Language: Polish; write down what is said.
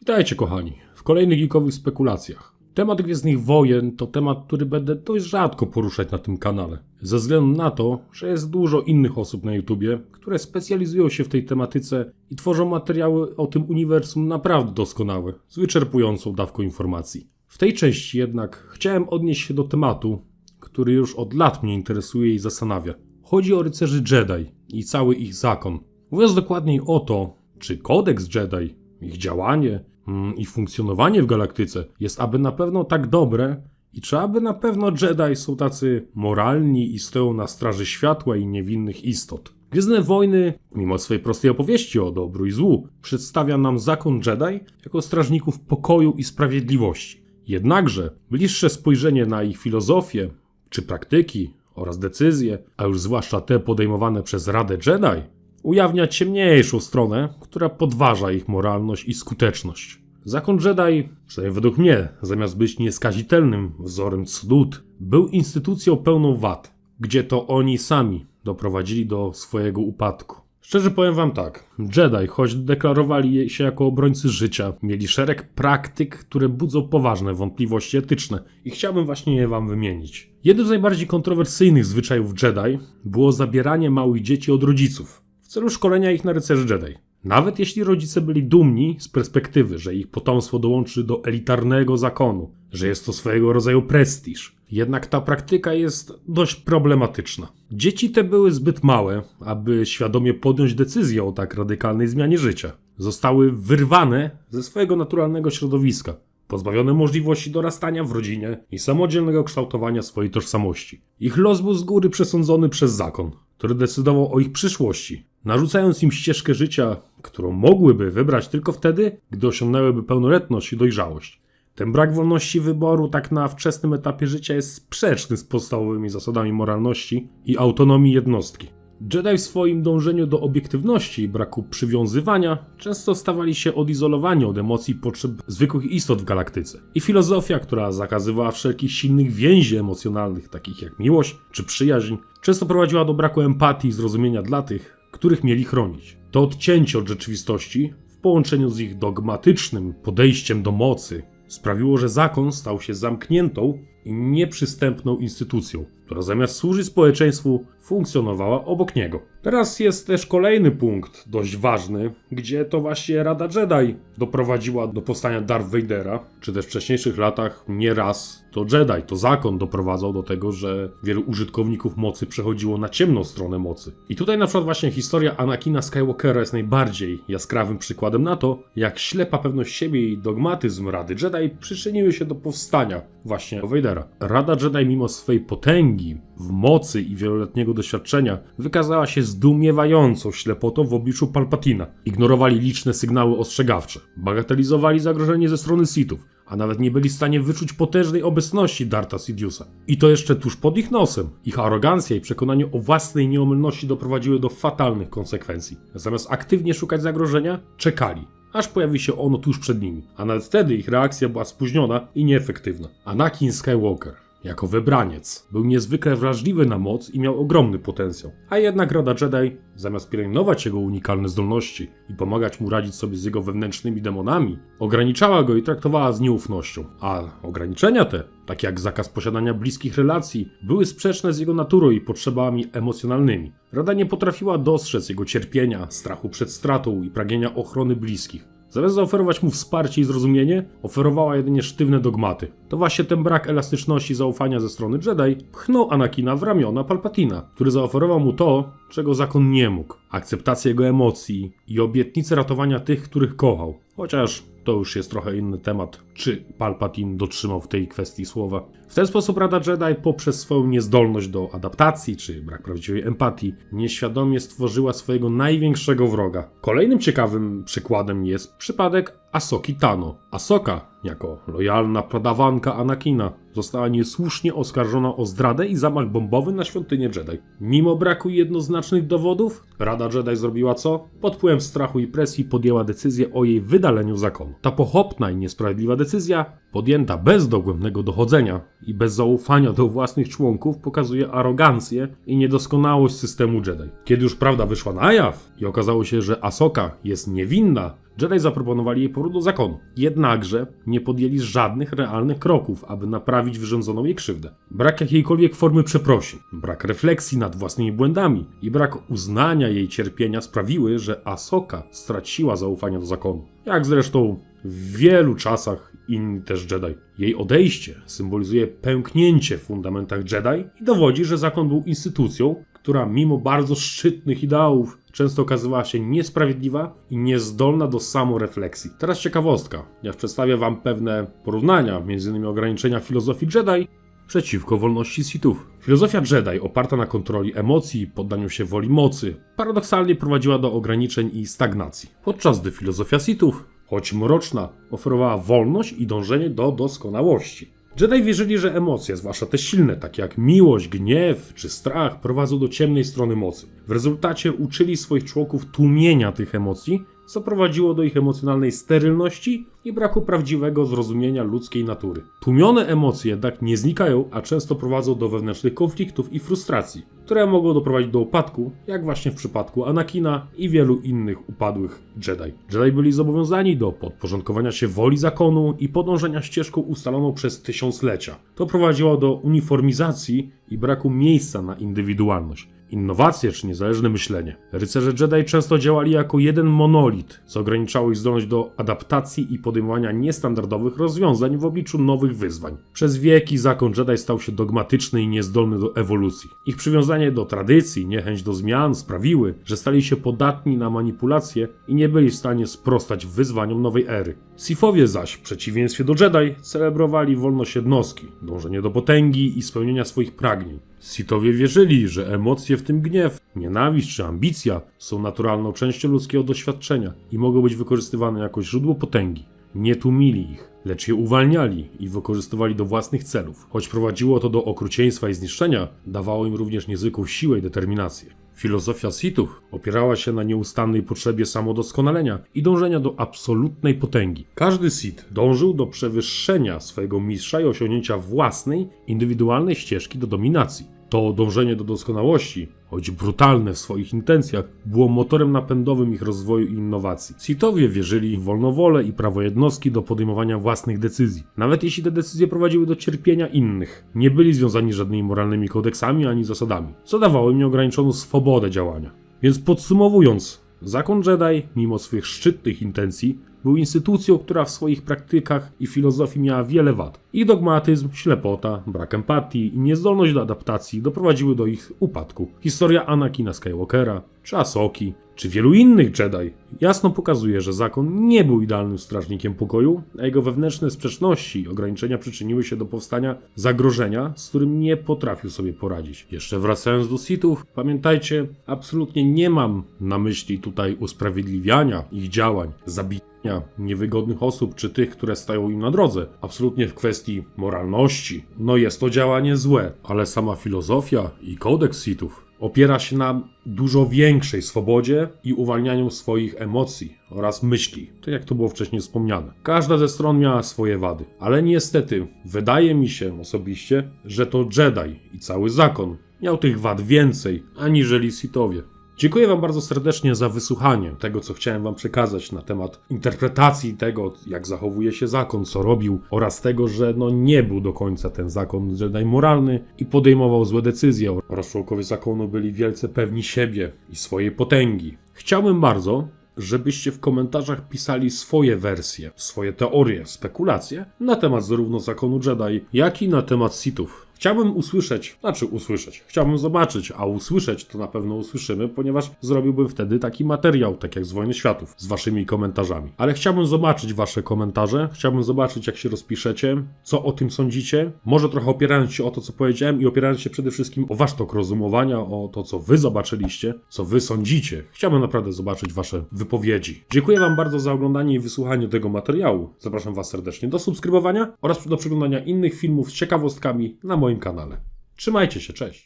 Witajcie kochani w kolejnych geekowych spekulacjach. Temat Gwiezdnych Wojen to temat, który będę dość rzadko poruszać na tym kanale. Ze względu na to, że jest dużo innych osób na YouTubie, które specjalizują się w tej tematyce i tworzą materiały o tym uniwersum naprawdę doskonałe, z wyczerpującą dawką informacji. W tej części jednak chciałem odnieść się do tematu, który już od lat mnie interesuje i zastanawia. Chodzi o rycerzy Jedi i cały ich zakon. Mówiąc dokładniej o to, czy kodeks Jedi, ich działanie i funkcjonowanie w galaktyce jest aby na pewno tak dobre i czy aby na pewno Jedi są tacy moralni i stoją na straży światła i niewinnych istot. Gwiezdne Wojny, mimo swojej prostej opowieści o dobru i złu, przedstawia nam zakon Jedi jako strażników pokoju i sprawiedliwości. Jednakże bliższe spojrzenie na ich filozofię czy praktyki oraz decyzje, a już zwłaszcza te podejmowane przez Radę Jedi, ujawnia ciemniejszą stronę, która podważa ich moralność i skuteczność. Zakon Jedi, przynajmniej według mnie, zamiast być nieskazitelnym wzorem cnót, był instytucją pełną wad, gdzie to oni sami doprowadzili do swojego upadku. Szczerze powiem wam tak, Jedi, choć deklarowali się jako obrońcy życia, mieli szereg praktyk, które budzą poważne wątpliwości etyczne i chciałbym właśnie je wam wymienić. Jednym z najbardziej kontrowersyjnych zwyczajów Jedi było zabieranie małych dzieci od rodziców celu szkolenia ich na rycerzy Jedi. Nawet jeśli rodzice byli dumni z perspektywy, że ich potomstwo dołączy do elitarnego zakonu, że jest to swojego rodzaju prestiż, jednak ta praktyka jest dość problematyczna. Dzieci te były zbyt małe, aby świadomie podjąć decyzję o tak radykalnej zmianie życia. Zostały wyrwane ze swojego naturalnego środowiska, pozbawione możliwości dorastania w rodzinie i samodzielnego kształtowania swojej tożsamości. Ich los był z góry przesądzony przez zakon, który decydował o ich przyszłości, narzucając im ścieżkę życia, którą mogłyby wybrać tylko wtedy, gdy osiągnęłyby pełnoletność i dojrzałość. Ten brak wolności wyboru tak na wczesnym etapie życia jest sprzeczny z podstawowymi zasadami moralności i autonomii jednostki. Jedi w swoim dążeniu do obiektywności i braku przywiązywania często stawali się odizolowani od emocji i potrzeb zwykłych istot w galaktyce. I filozofia, która zakazywała wszelkich silnych więzi emocjonalnych, takich jak miłość czy przyjaźń, często prowadziła do braku empatii i zrozumienia dla tych, których mieli chronić. To odcięcie od rzeczywistości, w połączeniu z ich dogmatycznym podejściem do mocy, sprawiło, że zakon stał się zamkniętą i nieprzystępną instytucją, która zamiast służyć społeczeństwu, funkcjonowała obok niego. Teraz jest też kolejny punkt, dość ważny, gdzie to właśnie Rada Jedi doprowadziła do powstania Darth Vadera, czy też w wcześniejszych latach nie raz to Jedi, to zakon doprowadzał do tego, że wielu użytkowników mocy przechodziło na ciemną stronę mocy. I tutaj na przykład właśnie historia Anakina Skywalkera jest najbardziej jaskrawym przykładem na to, jak ślepa pewność siebie i dogmatyzm Rady Jedi przyczyniły się do powstania właśnie Vadera. Rada Jedi mimo swej potęgi, w mocy i wieloletniego doświadczenia wykazała się zdumiewającą ślepotą w obliczu Palpatina. Ignorowali liczne sygnały ostrzegawcze, bagatelizowali zagrożenie ze strony Sithów, a nawet nie byli w stanie wyczuć potężnej obecności Darta Sidiousa. I to jeszcze tuż pod ich nosem. Ich arogancja i przekonanie o własnej nieomylności doprowadziły do fatalnych konsekwencji. Zamiast aktywnie szukać zagrożenia, czekali. Aż pojawi się ono tuż przed nimi, a nawet wtedy ich reakcja była spóźniona i nieefektywna. Anakin Skywalker jako wybraniec. Był niezwykle wrażliwy na moc i miał ogromny potencjał. A jednak Rada Jedi, zamiast pielęgnować jego unikalne zdolności i pomagać mu radzić sobie z jego wewnętrznymi demonami, ograniczała go i traktowała z nieufnością. A ograniczenia te, takie jak zakaz posiadania bliskich relacji, były sprzeczne z jego naturą i potrzebami emocjonalnymi. Rada nie potrafiła dostrzec jego cierpienia, strachu przed stratą i pragnienia ochrony bliskich. Zamiast zaoferować mu wsparcie i zrozumienie, oferowała jedynie sztywne dogmaty. To właśnie ten brak elastyczności i zaufania ze strony Jedi pchnął Anakina w ramiona Palpatina, który zaoferował mu to, czego zakon nie mógł. Akceptację jego emocji i obietnicę ratowania tych, których kochał. Chociaż to już jest trochę inny temat, czy Palpatine dotrzymał w tej kwestii słowa. W ten sposób Rada Jedi poprzez swoją niezdolność do adaptacji, czy brak prawdziwej empatii, nieświadomie stworzyła swojego największego wroga. Kolejnym ciekawym przykładem jest przypadek Asoki Tano. Asoka, jako lojalna podawanka Anakina, została niesłusznie oskarżona o zdradę i zamach bombowy na świątynię Jedi. Mimo braku jednoznacznych dowodów, Rada Jedi zrobiła co? Pod wpływem strachu i presji podjęła decyzję o jej wydaleniu zakonu. Ta pochopna i niesprawiedliwa decyzja decyzja podjęta bez dogłębnego dochodzenia i bez zaufania do własnych członków pokazuje arogancję i niedoskonałość systemu Jedi. Kiedy już prawda wyszła na jaw i okazało się, że Asoka jest niewinna, Jedi zaproponowali jej powrót do zakonu. Jednakże nie podjęli żadnych realnych kroków, aby naprawić wyrządzoną jej krzywdę. Brak jakiejkolwiek formy przeprosin, brak refleksji nad własnymi błędami i brak uznania jej cierpienia sprawiły, że Asoka straciła zaufanie do zakonu. Jak zresztą w wielu czasach inni też Jedi. Jej odejście symbolizuje pęknięcie w fundamentach Jedi i dowodzi, że zakon był instytucją, która mimo bardzo szczytnych ideałów często okazywała się niesprawiedliwa i niezdolna do samorefleksji. Teraz ciekawostka. Ja przedstawię wam pewne porównania, m.in. ograniczenia filozofii Jedi przeciwko wolności Sithów. Filozofia Jedi, oparta na kontroli emocji i poddaniu się woli mocy, paradoksalnie prowadziła do ograniczeń i stagnacji. Podczas gdy filozofia Sithów, choć mroczna, oferowała wolność i dążenie do doskonałości. Jedi wierzyli, że emocje, zwłaszcza te silne, takie jak miłość, gniew czy strach, prowadzą do ciemnej strony mocy. W rezultacie uczyli swoich członków tłumienia tych emocji, co prowadziło do ich emocjonalnej sterylności i braku prawdziwego zrozumienia ludzkiej natury. Tłumione emocje jednak nie znikają, a często prowadzą do wewnętrznych konfliktów i frustracji, które mogą doprowadzić do upadku, jak właśnie w przypadku Anakina i wielu innych upadłych Jedi. Jedi byli zobowiązani do podporządkowania się woli zakonu i podążenia ścieżką ustaloną przez tysiąclecia. To prowadziło do uniformizacji i braku miejsca na indywidualność. Innowacje czy niezależne myślenie. Rycerze Jedi często działali jako jeden monolit, co ograniczało ich zdolność do adaptacji i podejmowania niestandardowych rozwiązań w obliczu nowych wyzwań. Przez wieki zakon Jedi stał się dogmatyczny i niezdolny do ewolucji. Ich przywiązanie do tradycji, niechęć do zmian sprawiły, że stali się podatni na manipulacje i nie byli w stanie sprostać wyzwaniom nowej ery. Sifowie zaś, w przeciwieństwie do Jedi, celebrowali wolność jednostki, dążenie do potęgi i spełnienia swoich pragnień. Sithowie wierzyli, że emocje, w tym gniew, nienawiść czy ambicja, są naturalną częścią ludzkiego doświadczenia i mogą być wykorzystywane jako źródło potęgi. Nie tłumili ich, lecz je uwalniali i wykorzystywali do własnych celów. Choć prowadziło to do okrucieństwa i zniszczenia, dawało im również niezwykłą siłę i determinację. Filozofia Sithów opierała się na nieustannej potrzebie samodoskonalenia i dążenia do absolutnej potęgi. Każdy Sith dążył do przewyższenia swojego mistrza i osiągnięcia własnej, indywidualnej ścieżki do dominacji. To dążenie do doskonałości, choć brutalne w swoich intencjach, było motorem napędowym ich rozwoju i innowacji. Sithowie wierzyli w wolną wolę i prawo jednostki do podejmowania własnych decyzji, nawet jeśli te decyzje prowadziły do cierpienia innych. Nie byli związani żadnymi moralnymi kodeksami ani zasadami, co dawało im nieograniczoną swobodę działania. Więc podsumowując, zakon Jedi, mimo swych szczytnych intencji, był instytucją, która w swoich praktykach i filozofii miała wiele wad. Ich dogmatyzm, ślepota, brak empatii i niezdolność do adaptacji doprowadziły do ich upadku. Historia Anakina Skywalkera, czy Asoki, czy wielu innych Jedi jasno pokazuje, że zakon nie był idealnym strażnikiem pokoju, a jego wewnętrzne sprzeczności i ograniczenia przyczyniły się do powstania zagrożenia, z którym nie potrafił sobie poradzić. Jeszcze wracając do Sithów, pamiętajcie, absolutnie nie mam na myśli tutaj usprawiedliwiania ich działań, zabijania niewygodnych osób czy tych, które stają im na drodze. Absolutnie w kwestii moralności. No jest to działanie złe, ale sama filozofia i kodeks Sithów opiera się na dużo większej swobodzie i uwalnianiu swoich emocji oraz myśli, tak jak to było wcześniej wspomniane. Każda ze stron miała swoje wady, ale niestety wydaje mi się osobiście, że to Jedi i cały zakon miał tych wad więcej aniżeli Sithowie. Dziękuję Wam bardzo serdecznie za wysłuchanie tego, co chciałem Wam przekazać na temat interpretacji tego, jak zachowuje się zakon, co robił, oraz tego, że no nie był do końca ten zakon Jedi moralny i podejmował złe decyzje, oraz członkowie zakonu byli wielce pewni siebie i swojej potęgi. Chciałbym bardzo, żebyście w komentarzach pisali swoje wersje, swoje teorie, spekulacje na temat zarówno zakonu Jedi, jak i na temat Sithów. Chciałbym usłyszeć, znaczy usłyszeć, chciałbym zobaczyć, a usłyszeć to na pewno usłyszymy, ponieważ zrobiłbym wtedy taki materiał, tak jak z Wojny Światów, z waszymi komentarzami. Ale chciałbym zobaczyć wasze komentarze, chciałbym zobaczyć, jak się rozpiszecie, co o tym sądzicie, może trochę opierając się o to, co powiedziałem i opierając się przede wszystkim o wasz tok rozumowania, o to, co wy zobaczyliście, co wy sądzicie. Chciałbym naprawdę zobaczyć wasze wypowiedzi. Dziękuję wam bardzo za oglądanie i wysłuchanie tego materiału. Zapraszam was serdecznie do subskrybowania oraz do przeglądania innych filmów z ciekawostkami na moim kanale. Trzymajcie się, cześć!